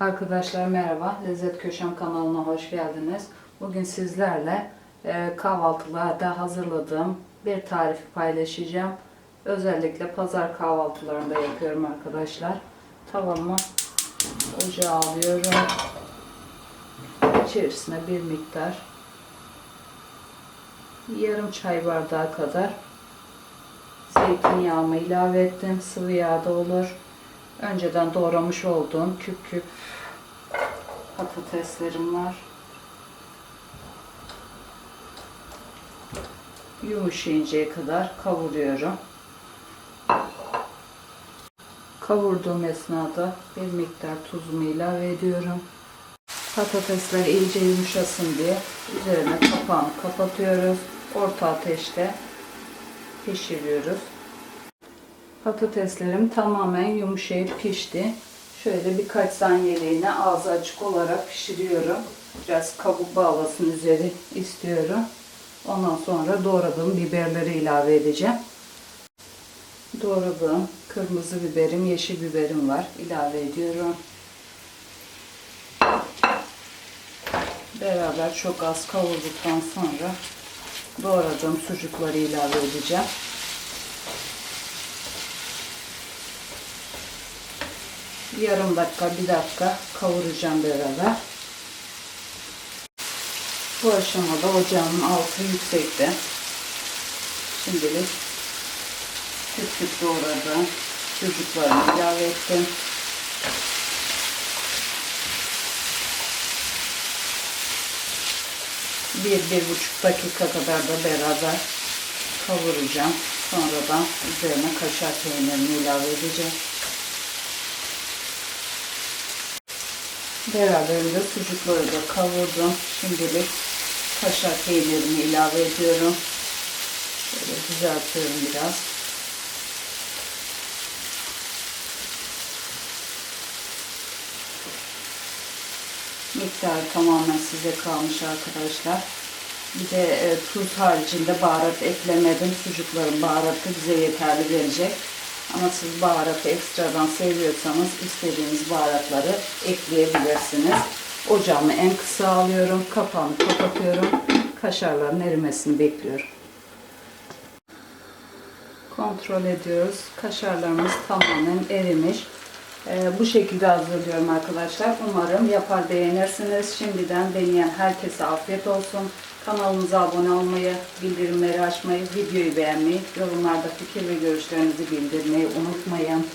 Arkadaşlar merhaba. Lezzet Köşem kanalına hoş geldiniz. Bugün sizlerle e, kahvaltılarda hazırladığım bir tarifi paylaşacağım. Özellikle pazar kahvaltılarında yapıyorum arkadaşlar. Tavamı ocağa alıyorum. İçerisine bir miktar yarım çay bardağı kadar zeytinyağımı ilave ettim. Sıvı yağ da olur. Önceden doğramış olduğum küp küp patateslerim var. Yumuşayıncaya kadar kavuruyorum. Kavurduğum esnada bir miktar tuzumu ilave ediyorum. Patatesler iyice yumuşasın diye üzerine kapağını kapatıyoruz. Orta ateşte pişiriyoruz. Patateslerim tamamen yumuşayıp pişti. Şöyle birkaç saniyeliğine ağzı açık olarak pişiriyorum. Biraz kabuk bağlasın üzeri istiyorum. Ondan sonra doğradığım biberleri ilave edeceğim. Doğradığım kırmızı biberim, yeşil biberim var. İlave ediyorum. Beraber çok az kavurduktan sonra doğradığım sucukları ilave edeceğim. Yarım dakika, bir dakika kavuracağım beraber. Bu aşamada ocağın altı yüksekte. Şimdilik küp küp doğradığım sucuklarımı ilave ettim. Bir, bir buçuk dakika kadar da beraber kavuracağım. Sonradan üzerine kaşar peynirini ilave edeceğim. Beraberinde sucukları da kavurdum. Şimdilik kaşar peynirini ilave ediyorum. Şöyle düzeltiyorum biraz. Miktarı tamamen size kalmış arkadaşlar. Bir de e, tuz haricinde baharat eklemedim. Sucukların baharatı bize yeterli gelecek. Ama siz baharatı ekstradan seviyorsanız istediğiniz baharatları ekleyebilirsiniz. Ocağımı en kısa alıyorum. Kapağını kapatıyorum. Kaşarların erimesini bekliyorum. Kontrol ediyoruz. Kaşarlarımız tamamen erimiş. Ee, bu şekilde hazırlıyorum arkadaşlar. Umarım yapar beğenirsiniz. Şimdiden deneyen herkese afiyet olsun. Kanalımıza abone olmayı, bildirimleri açmayı, videoyu beğenmeyi, yorumlarda fikir ve görüşlerinizi bildirmeyi unutmayın.